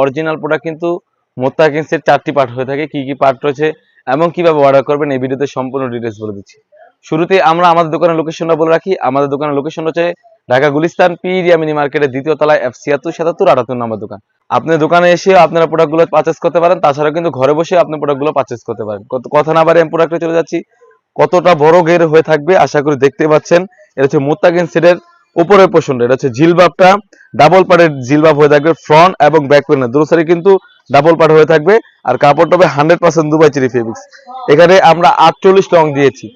Original product কিন্তু মোত্তাকিন্সের চারটি part হয়ে থাকে। কি কি পার্ট রয়েছে এবং কীভাবে অর্ডার করবেন এই ভিডিওতে সম্পূর্ণ ডিটেলস বলে দিচ্ছি। শুরুতে আমরা আমাদের দোকানের লোকেশনটা বলে রাখি। আমাদের দোকানের লোকেশন হচ্ছে ঢাকা গুলিস্তান পিরিয়া মিনি মার্কেটের দ্বিতীয় তলায় এফ ছিয়াত্তর সাতাত্তর আটাত্তর নম্বর দোকান। আপনি দোকানে এসে আপনারা প্রোডাক্টগুলো পারচেস করতে পারেন। তাছাড়া কিন্তু ঘরে বসে আপনি প্রোডাক্টগুলো পারচেস করতে পারেন। কথা না বাড়ি আমি প্রোডাক্টে চলে যাচ্ছি। কতটা বড় গের হয়ে থাকবে আশা করি দেখতে পাচ্ছেন। এটা হচ্ছে মোত্তাকিন সেটের উপরের পোষণটা এটা হচ্ছে জিলবাবটা। ডাবল পার্টের জিলবাব হয়ে থাকবে ফ্রন্ট এবং ব্যাক প্যানেল দুটো সাইডে কিন্তু ডাবল পার্ট হয়ে থাকবে। আর কাপড়টা হবে hundred percent Dubai cherry fabrics এখানে আমরা আটচল্লিশ রং দিয়েছি।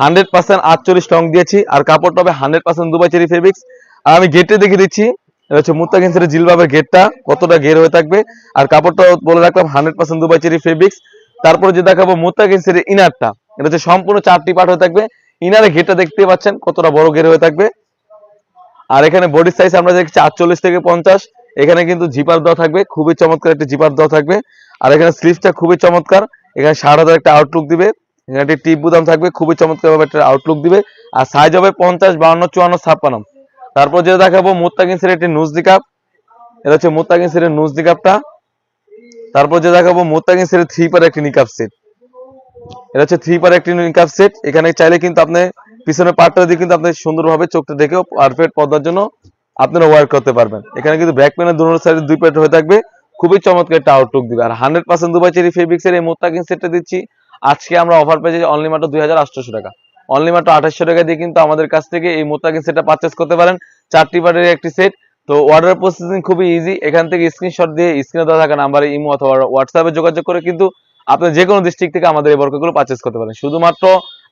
হান্ড্রেড পার্সেন্ট আটচল্লিশ রং দিয়েছি। আর কাপড়টা হবে hundred percent Dubai cherry fabrics আর আমি গেটে দেখে দিচ্ছি। এটা হচ্ছে মুত্তাকিন সেটের জিলবাবের গেটটা কতটা ঘের হয়ে থাকবে। আর কাপড়টা বলে রাখলাম hundred percent Dubai cherry fabrics তারপরে যে দেখাবো মুত্তাকিন সেটের ইনারটা এটা হচ্ছে সম্পূর্ণ চারটি পার্ট হয়ে থাকবে। ইনারে ঘেরটা দেখতে পাচ্ছেন, কতটা বড় ঘের হয়ে থাকবে। আর এখানে বডি সাইজ আমরা দেখছি আটচল্লিশ থেকে পঞ্চাশ। এখানে কিন্তু জিপার দেওয়া থাকবে, খুবই চমৎকার একটা জিপার দেওয়া থাকবে। আর এখানে স্লিভসটা খুবই চমৎকার, এখানে সাত হাজার একটা আউটলুক দিবে। এখানে একটি টিপ বুদাম থাকবে, খুবই চমৎকার ভাবে একটা আউটলুক দিবে। আর সাইজ হবে পঞ্চাশ, বাউন্ন, চুয়ান্ন, ছাপ্পান্ন। তারপর যেটা দেখাবো, মুত্তাকিন সেটের একটি নুজ দিকাপ এটা হচ্ছে মুত্তাকিন সেটের নুজ দিকাপটা তারপর যে দেখাবো, মুত্তাকিন সেটের থ্রি পার একটি নিকাপ সেট এটা হচ্ছে থ্রি পার একটি নিকাপ সেট এখানে চাইলে কিন্তু আপনি পিছনের পার্টটা দিয়ে কিন্তু আপনি সুন্দরভাবে চোখটা দেখেও পারফেক্ট পদ্মার জন্য আপনারা ওয়ার্ক করতে পারবেন। এখানে কিন্তু ব্যাক প্যানের দুটো সাইডে দুই প্যাট হয়ে থাকবে। খুবই চমৎকার একটা আউটলুক দিবে। আর হান্ড্রেড পার্সেন্ট দুবাই চেরি ফেব্রিক্সের এই মোত্তাকিন সেটটা দিচ্ছি। আজকে আমরা অফার পেয়েছি অনলি মাত্র দুই হাজার আটশোশো টাকা। অনলি মাত্র আঠাশশো টাকা দিয়ে কিন্তু আমাদের কাছ থেকে এই মোত্তাকিন সেটটা পারচেস করতে পারেন। চারটি পার্টের একটি সেট তো অর্ডার প্রসেসিং খুবই ইজি এখান থেকে স্ক্রিনশট দিয়ে স্ক্রিনে দেওয়া থাকা নাম্বারে ইমো অথবা হোয়াটসঅ্যাপে যোগাযোগ করে কিন্তু আপনি যে কোনো ডিস্ট্রিক্ট থেকে আমাদের এই বর্গগুলো পারচেস করতে পারেন। শুধুমাত্র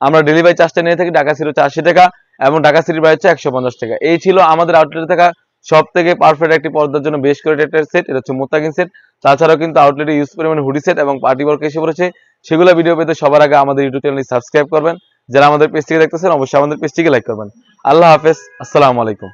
আমরা ডেলিভারি চার্জটা নিয়ে থাকি ঢাকা সিটি হচ্ছে আশি টাকা এবং ঢাকা সিটির বাইরে হচ্ছে একশো পঞ্চাশ টাকা। এই ছিল আমাদের আউটলেটে থাকা সব থেকে পারফেক্ট একটি পর্দার জন্য বেশ করে একটা সেট এটা হচ্ছে মোত্তাকিন সেট তাছাড়াও কিন্তু আউটলেটে ইউজ পরিমাণ হুডি সেট এবং পার্টি ওয়ার্ক এসে পড়েছে। সেগুলো ভিডিও পেতে সবার আগে আমাদের ইউটিউব চ্যানেলটি সাবস্ক্রাইব করবেন। যারা আমাদের পেজটিকে দেখতেছেন, অবশ্যই আমাদের পেজটিকে লাইক করবেন। আল্লাহ হাফেজ, আসসালামু আলাইকুম।